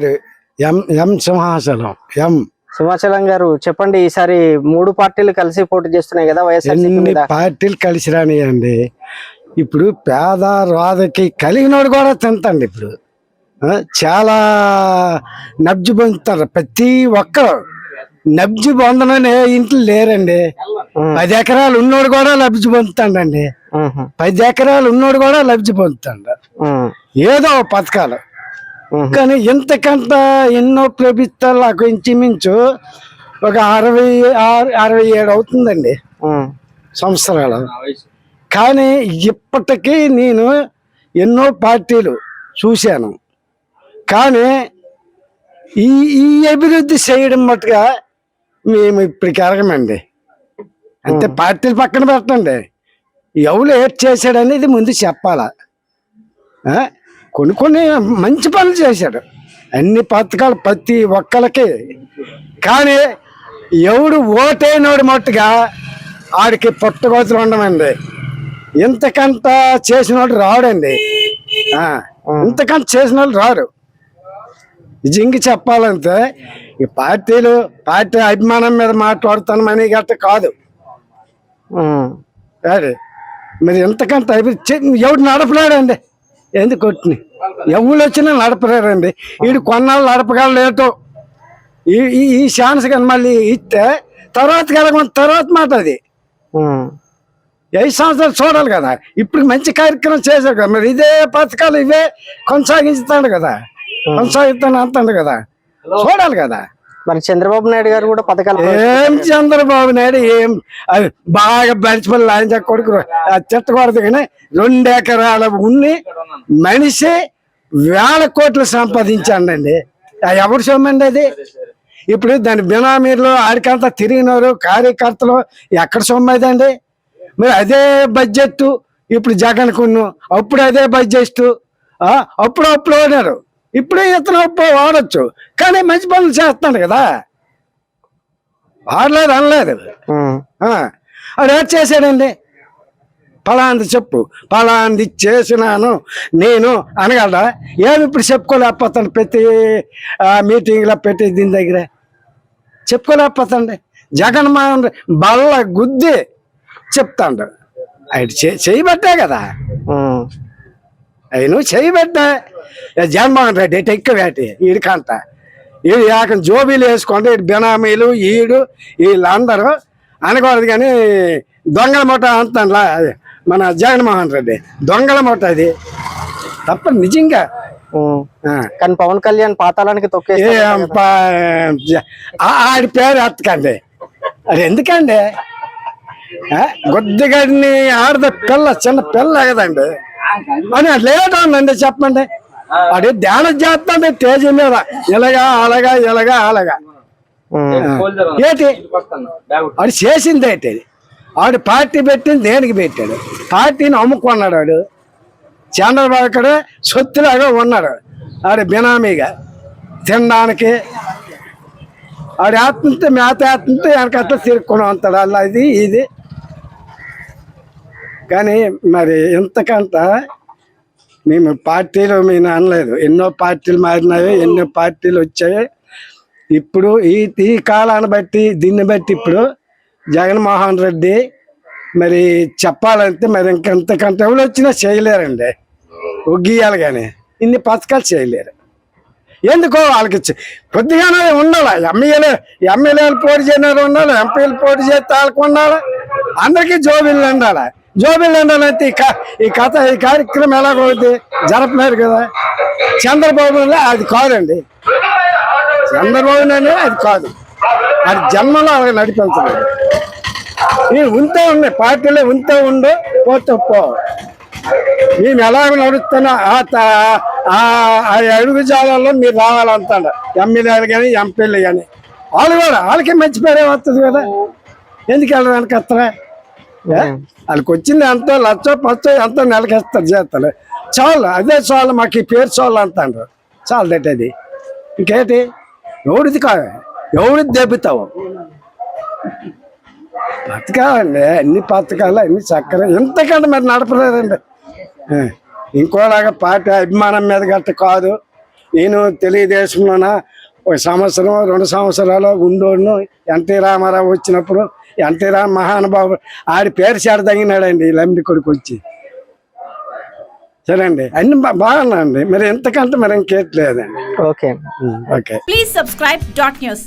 పేరు? ఎం ఎం సింహాచలం. ఎం? సింహాచలం గారు చెప్పండి ఈసారి మూడు పార్టీలు కలిసి పోటీ చేస్తున్నాయి కదా వైఎస్ఆర్ ఎన్ని పార్టీలు కలిసి రానియండి? ఇప్పుడు పేద రాధకి కలిగినోడు కూడా తింటండి ఇప్పుడు. ఆ, చాలా నబ్జి పొందుతారు. ప్రతి ఒక్కరు నబ్జి పొందనని ఏ ఇంట్లో లేరండి. పది ఎకరాలు ఉన్నోడు కూడా లబ్ధి పొందుతాడండి. పది ఎకరాలు ఉన్నోడు కూడా లబ్ధి పొందుతాడు. ఏదో ఒక పథకాలు. కానీ ఇంతకంట ఎన్నో ప్రభుత్వాలు నాకు ఇంచుమించు ఒక అరవై ఆరు అరవై ఏడు అవుతుందండి. సంవత్సరాలు. కానీ ఇప్పటికీ నేను ఎన్నో పార్టీలు చూశాను. కానీ ఈ ఈ అభివృద్ధి చేయడం మట్టుగా మేము ఇప్పటికి ఎరగమండి అంటే పార్టీలు పక్కన పెట్టండి. ఎవరు ఏడ్ చేశాడు అనేది ముందు చెప్పాలా? ఆ? కొన్ని కొన్ని మంచి పనులు చేశాడు. అన్ని పథకాలు ప్రతి ఒక్కరికి కానీ ఎవడు ఓటైనోడు మట్టుగా ఆడికి పుట్టగోతులు ఉండమండి. ఇంతకంత చేసినోడు రాడండి. ఇంతకంత చేసిన వాళ్ళు రారు నిజంగా చెప్పాలంటే ఈ పార్టీలు పార్టీ అభిమానం మీద మాట్లాడుతామని గట్ట కాదు. మరి చే- ఎవడు నడపలేడండి. ఎందుకు కొట్టిని ఎవరు వచ్చినా నడపలేరండి. వీడు కొన్నాళ్ళు నడపగలలేటో ఈ ఈ- ఈ ఛాన్స్ కానీ మళ్ళీ ఇస్తే తర్వాత కలగ తర్వాత మాట అది. ఐదు సంవత్సరాలు చూడాలి కదా. ఇప్పుడు మంచి కార్యక్రమం చేశారు కదా. మరి ఇదే పథకాలు ఇవే కొనసాగిస్తాడు కదా. కొనసాగిస్తాను అంటాడు కదా. చూడాలి కదా. మరి చంద్రబాబు నాయుడు గారు కూడా పథకాలు ఏం చంద్రబాబు నాయుడు ఏం? అది బాగా బలిచిపల్లి లాంచ కొడుకు అది తిట్టకూడదు కానీ రెండు ఎకరాల ఉన్ని మనిషి వేల కోట్లు సంపాదించాడండి. అది ఎవరు సొమ్మండి అది? ఇప్పుడు దాని బినామీలు ఆడికంతా తిరిగినారు కార్యకర్తలు ఎక్కడ సొమ్మదండి మరి అదే బడ్జెట్ ఇప్పుడు జగన్ కొన్ను అప్పుడు అదే బడ్జెట్ అప్పుడు అప్పుడు వాడారు ఇప్పుడు ఇతను వాడచ్చు. కానీ మంచి పనులు చేస్తాడు కదా. వాడలేదు అనలేదు. వాడు ఏం చేశాడండి? పలాంది చెప్పు. పలాంది చేసినాను. నేను అనగలడా? ఏమి ఇప్పుడు చెప్పుకోలేకపోతాను ప్రతి మీటింగ్లో పెట్టి దీని దగ్గర? చెప్పుకోలేకపోతాండి జగన్మోహన్ బల్ల గుద్ది చెప్తాడు. ఆయన చే- చేయబట్టే కదా. ఆయన చేయబట్టే జగన్మోహన్ రెడ్డి ఇటు ఎక్కువ వేటి ఈడికంట ఈడు ఏకం జోబీలు వేసుకోండి ఈడు బినామీలు ఈడు వీళ్ళందరూ అనకూడదు కానీ దొంగల మూట అంటానులా మన జగన్మోహన్ రెడ్డి. దొంగల మూట అది. తప్ప నిజంగా. కానీ పవన్ కళ్యాణ్ పాతాళానికి తొక్కేసి ఏం పా- జ- ఆ- ఆడి పేరు ఎత్తకండి. అది ఎందుకండి? గుడ్డిగడిని ఆడద పిల్ల చిన్న పిల్ల కదండి. అని లేట్ ఉందండి చెప్పండి. అది ధ్యానం చేస్తాండి తేజ మీద. ఇలాగా అలాగా ఇలాగా అలాగా. ఏంటి? ఆడు చేసింది ఏంటి ఆడు పార్టీ పెట్టింది దేనికి పెట్టాడు? పార్టీని అమ్ముకున్నాడు వాడు చంద్రబాబు ఇక్కడ సొత్తులాగా ఉన్నాడు. ఆడు బినామీగా. తినడానికి. ఆడు వేస్తుంటే మేత వేస్తుంటే వెనకట్లా తిరుక్కొని ఉంటాడు అలా ఇది ఇది. కానీ మరి ఇంతకంత మేము పార్టీలు మేము అనలేదు ఎన్నో పార్టీలు మారినాయి ఎన్నో పార్టీలు వచ్చాయి. ఇప్పుడు ఈ ఈ కాలాన్ని బట్టి దీన్ని బట్టి ఇప్పుడు జగన్మోహన్ రెడ్డి మరి చెప్పాలంటే మరి ఇంకంతకంటే ఎవరు వచ్చినా చేయలేరండి. ఒగ్గియాలి కానీ ఇన్ని పథకాలు చేయలేరు. ఎందుకో వాళ్ళకి కొద్దిగానే ఉండాలి. ఎమ్మెల్యే ఎమ్మెల్యేలు పోటీ చేయడం ఉండాలి ఎంపీలు పోటీ చేస్తే వాళ్ళకు ఉండాలి. అందరికీ జోబిల్లు ఉండాలి. జోబిల్లు అయితే ఈ క- ఈ కథ ఈ కార్యక్రమం ఎలాగవుతుంది జరపలేరు కదా? చంద్రబాబు అది కాదండి. చంద్రబాబు నాయుడు అది కాదు. అది జన్మలో అలాగే నడిపించలేదు. నేను ఉంటే ఉన్నాయి పార్టీలో ఉంటే ఉండు పోతే పో. మేము ఎలా నడుస్తున్నా ఆ ఆ అడుగు జాలలో మీరు రావాలంటాడు. ఎమ్మెల్యేలు కానీ ఎంపీలు కానీ వాళ్ళు కూడా వాళ్ళకి మంచి పేరే వస్తుంది కదా? ఎందుకు వెళ్ళడానికి వస్తారా వాళ్ళకి వచ్చింది ఎంతో? లచ్చో పచ్చో ఎంతో? నెలకేస్తారు చేస్తారు చాలు అదే చాలు మాకు ఈ పేరు చాలు అంటాడు చాలు దట్ అది ఇంకేంటి? ఎవరిది కాదు ఎవరిది దెబ్బతావు? పథకాలండి అన్ని పథకాలు అన్ని చక్కగా. ఎంతకంటే మరి నడపలేదండి. ఇంకోలాగా పార్టీ అభిమానం మీద గట్ట కాదు. నేను తెలుగుదేశంలోన ఒక సంవత్సరం రెండు సంవత్సరాలు ఉండోను ఎన్టీ రామారావు వచ్చినప్పుడు ఎన్టీ రామ మహానుభావు ఆడి పేరు చేడ తగినాడండి లమ్మి కొడుకు వచ్చి. సరే అండి అన్ని బాగున్నాయండి మరి ఎంతకంటే మరి ఇంకేట్లేదండి okay okay. Please subscribe dot news.